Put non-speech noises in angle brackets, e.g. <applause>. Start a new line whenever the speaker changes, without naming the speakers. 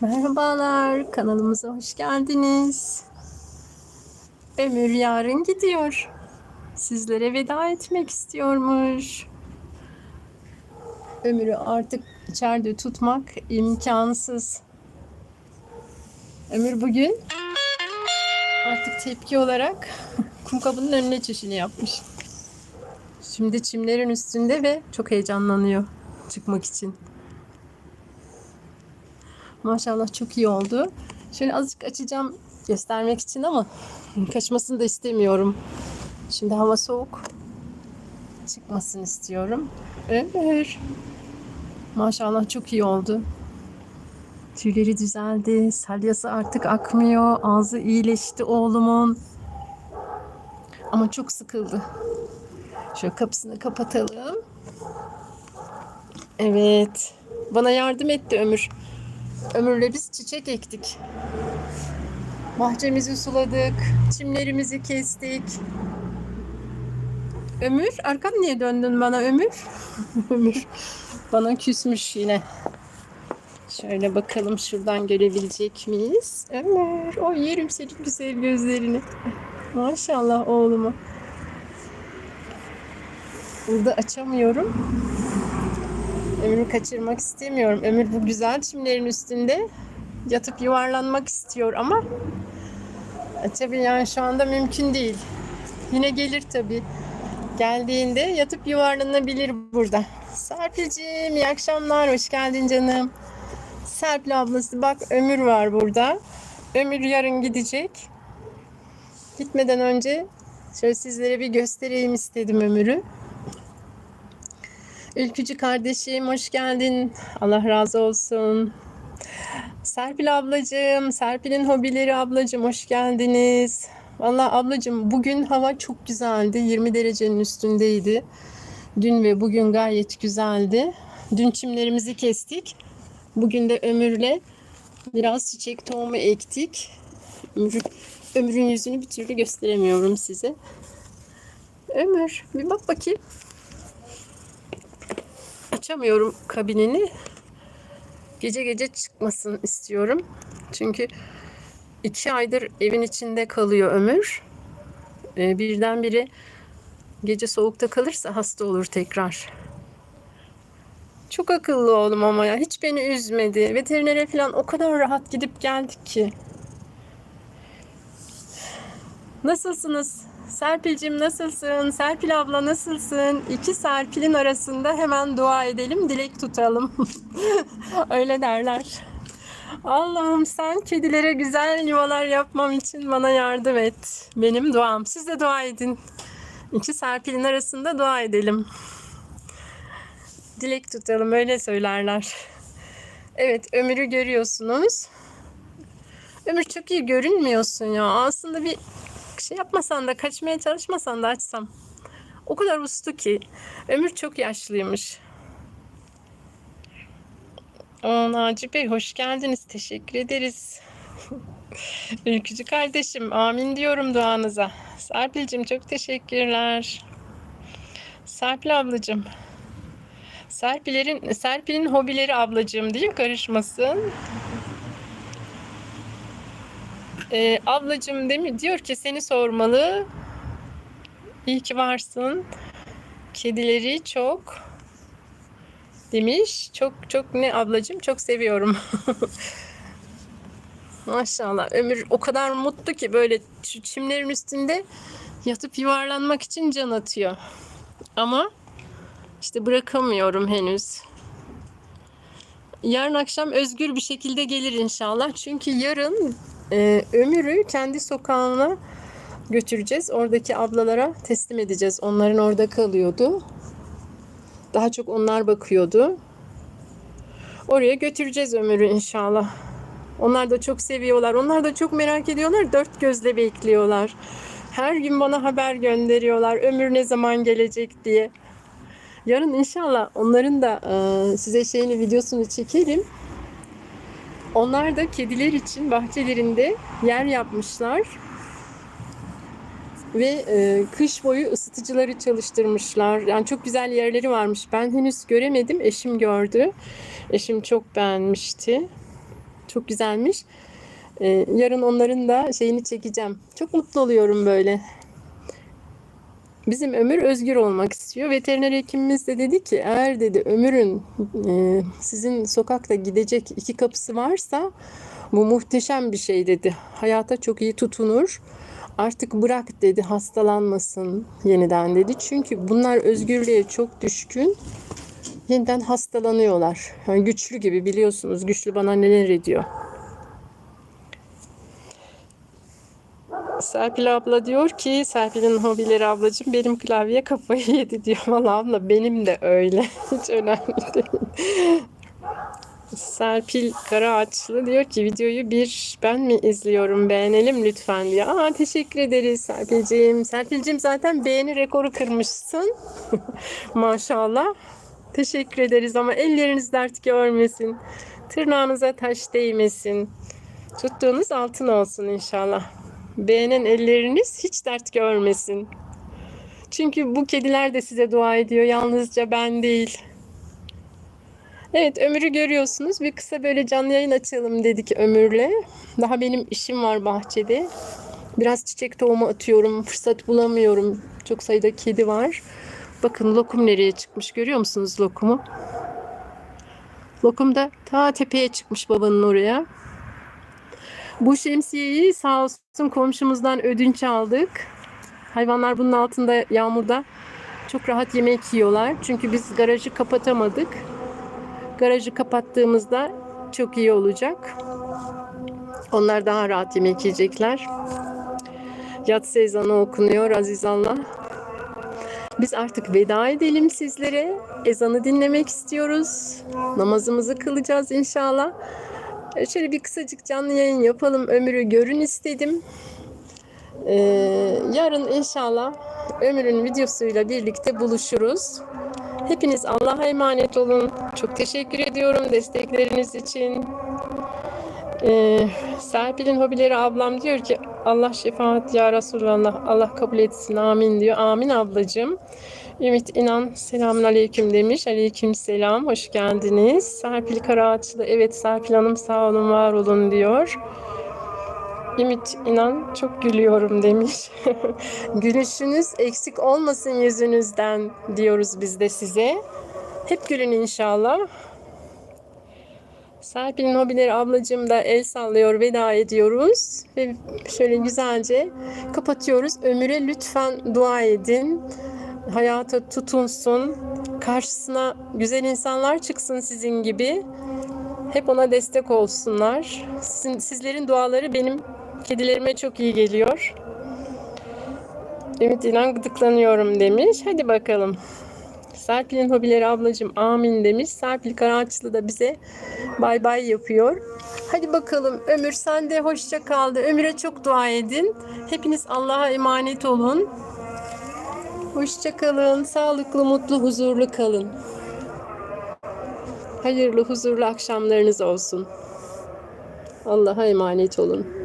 Merhabalar, kanalımıza hoş geldiniz. Ömür yarın gidiyor. Sizlere veda etmek istiyormuş. Ömür'ü artık içeride tutmak imkansız. Ömür bugün artık tepki olarak <laughs> kum kabının önüne çişini yapmış. Şimdi çimlerin üstünde ve çok heyecanlanıyor çıkmak için. Maşallah çok iyi oldu. Şöyle azıcık açacağım göstermek için ama kaçmasını da istemiyorum. Şimdi hava soğuk. Çıkmasını istiyorum. Ömür. Maşallah çok iyi oldu. Tüyleri düzeldi. Salyası artık akmıyor. Ağzı iyileşti oğlumun. Ama çok sıkıldı. Şöyle kapısını kapatalım. Evet. Bana yardım etti Ömür. Ömürle biz çiçek ektik. Bahçemizi suladık. Çimlerimizi kestik. Ömür, arkam niye döndün bana Ömür? <laughs> Ömür bana küsmüş yine. Şöyle bakalım şuradan görebilecek miyiz? Ömür, o yerim senin güzel gözlerini. Maşallah oğluma. Burada açamıyorum. Ömür'ü kaçırmak istemiyorum. Ömür bu güzel çimlerin üstünde yatıp yuvarlanmak istiyor ama yani şu anda mümkün değil. Yine gelir tabii. Geldiğinde yatıp yuvarlanabilir burada. Serpil'ciğim iyi akşamlar. Hoş geldin canım. Serpil ablası bak Ömür var burada. Ömür yarın gidecek. Gitmeden önce şöyle sizlere bir göstereyim istedim Ömür'ü. Ülkücü kardeşim hoş geldin. Allah razı olsun. Serpil ablacığım, Serpil'in hobileri ablacığım hoş geldiniz. Valla ablacığım bugün hava çok güzeldi. 20 derecenin üstündeydi. Dün ve bugün gayet güzeldi. Dün çimlerimizi kestik. Bugün de Ömür'le biraz çiçek tohumu ektik. Ömür, Ömür'ün yüzünü bir türlü gösteremiyorum size. Ömür bir bak bakayım açamıyorum kabinini. Gece gece çıkmasın istiyorum. Çünkü iki aydır evin içinde kalıyor Ömür. Ee, birdenbire gece soğukta kalırsa hasta olur tekrar. Çok akıllı oğlum ama ya. Hiç beni üzmedi. Veterinere falan o kadar rahat gidip geldik ki. Nasılsınız? Serpil'cim nasılsın? Serpil abla nasılsın? İki Serpil'in arasında hemen dua edelim, dilek tutalım. <laughs> Öyle derler. Allah'ım sen kedilere güzel yuvalar yapmam için bana yardım et. Benim duam. Siz de dua edin. İki Serpil'in arasında dua edelim. Dilek tutalım öyle söylerler. Evet Ömür'ü görüyorsunuz. Ömür çok iyi görünmüyorsun ya. Aslında bir şey yapmasan da kaçmaya çalışmasan da açsam. O kadar uslu ki. Ömür çok yaşlıymış. O Naci Bey hoş geldiniz. Teşekkür ederiz. <laughs> Ülkücü kardeşim amin diyorum duanıza. Serpil'cim çok teşekkürler. Serpil ablacığım. Serpil'in Serpil'in hobileri ablacığım diyeyim karışmasın. Ee, ablacığım demi diyor ki seni sormalı. İyi ki varsın. Kedileri çok demiş. Çok çok ne ablacığım çok seviyorum. <laughs> Maşallah Ömür o kadar mutlu ki böyle şu çimlerin üstünde yatıp yuvarlanmak için can atıyor. Ama işte bırakamıyorum henüz. Yarın akşam özgür bir şekilde gelir inşallah. Çünkü yarın e, Ömür'ü kendi sokağına götüreceğiz. Oradaki ablalara teslim edeceğiz. Onların orada kalıyordu. Daha çok onlar bakıyordu. Oraya götüreceğiz Ömür'ü inşallah. Onlar da çok seviyorlar. Onlar da çok merak ediyorlar. Dört gözle bekliyorlar. Her gün bana haber gönderiyorlar. Ömür ne zaman gelecek diye. Yarın inşallah onların da e, size şeyini videosunu çekelim. Onlar da kediler için bahçelerinde yer yapmışlar. ve e, kış boyu ısıtıcıları çalıştırmışlar. Yani çok güzel yerleri varmış. Ben henüz göremedim. Eşim gördü. Eşim çok beğenmişti. Çok güzelmiş. E, yarın onların da şeyini çekeceğim. Çok mutlu oluyorum böyle. Bizim Ömür özgür olmak istiyor. Veteriner hekimimiz de dedi ki eğer dedi Ömür'ün e, sizin sokakta gidecek iki kapısı varsa bu muhteşem bir şey dedi. Hayata çok iyi tutunur. Artık bırak dedi hastalanmasın yeniden dedi. Çünkü bunlar özgürlüğe çok düşkün. Yeniden hastalanıyorlar. Yani güçlü gibi biliyorsunuz. Güçlü bana neler ediyor. Serpil abla diyor ki Serpil'in hobileri ablacığım benim klavye kafayı yedi diyor. <laughs> Valla abla benim de öyle. <laughs> Hiç önemli değil. Serpil Karaağaçlı diyor ki videoyu bir ben mi izliyorum beğenelim lütfen diyor. Aa teşekkür ederiz Serpil'ciğim. Serpil'ciğim zaten beğeni rekoru kırmışsın. <laughs> Maşallah. Teşekkür ederiz ama elleriniz dert görmesin. Tırnağınıza taş değmesin. Tuttuğunuz altın olsun inşallah. Beğenen elleriniz hiç dert görmesin. Çünkü bu kediler de size dua ediyor. Yalnızca ben değil. Evet Ömür'ü görüyorsunuz. Bir kısa böyle canlı yayın açalım dedik Ömür'le. Daha benim işim var bahçede. Biraz çiçek tohumu atıyorum. Fırsat bulamıyorum. Çok sayıda kedi var. Bakın lokum nereye çıkmış görüyor musunuz lokumu? Lokum da ta tepeye çıkmış babanın oraya. Bu şemsiyeyi sağ olsun komşumuzdan ödünç aldık. Hayvanlar bunun altında yağmurda çok rahat yemek yiyorlar. Çünkü biz garajı kapatamadık. Garajı kapattığımızda çok iyi olacak. Onlar daha rahat yemek yiyecekler. Yatsı ezanı okunuyor Aziz Allah. Biz artık veda edelim sizlere. Ezanı dinlemek istiyoruz. Namazımızı kılacağız inşallah. E, Şöyle bir kısacık canlı yayın yapalım. Ömür'ü görün istedim. Ee, yarın inşallah Ömür'ün videosuyla birlikte buluşuruz. Hepiniz Allah'a emanet olun. Çok teşekkür ediyorum destekleriniz için. Ee, Serpil'in hobileri ablam diyor ki Allah şefaat ya Resulallah Allah kabul etsin amin diyor. Amin ablacığım. Ümit İnan selamun aleyküm demiş. Aleyküm selam. Hoş geldiniz. Serpil Karaağaçlı. Evet Serpil Hanım sağ olun var olun diyor. Ümit İnan çok gülüyorum demiş. <laughs> Gülüşünüz eksik olmasın yüzünüzden diyoruz biz de size. Hep gülün inşallah. Serpil'in hobileri ablacığım da el sallıyor veda ediyoruz. Ve şöyle güzelce kapatıyoruz. Ömür'e lütfen dua edin. Hayata tutunsun. Karşısına güzel insanlar çıksın sizin gibi. Hep ona destek olsunlar. Sizin, sizlerin duaları benim kedilerime çok iyi geliyor. Ümit İnan gıdıklanıyorum demiş. Hadi bakalım. Serpil'in hobileri ablacığım amin demiş. Serpil Karaağaçlı da bize bay bay yapıyor. Hadi bakalım Ömür sen de hoşça kaldı. Ömür'e çok dua edin. Hepiniz Allah'a emanet olun. Hoşça kalın. Sağlıklı, mutlu, huzurlu kalın. Hayırlı, huzurlu akşamlarınız olsun. Allah'a emanet olun.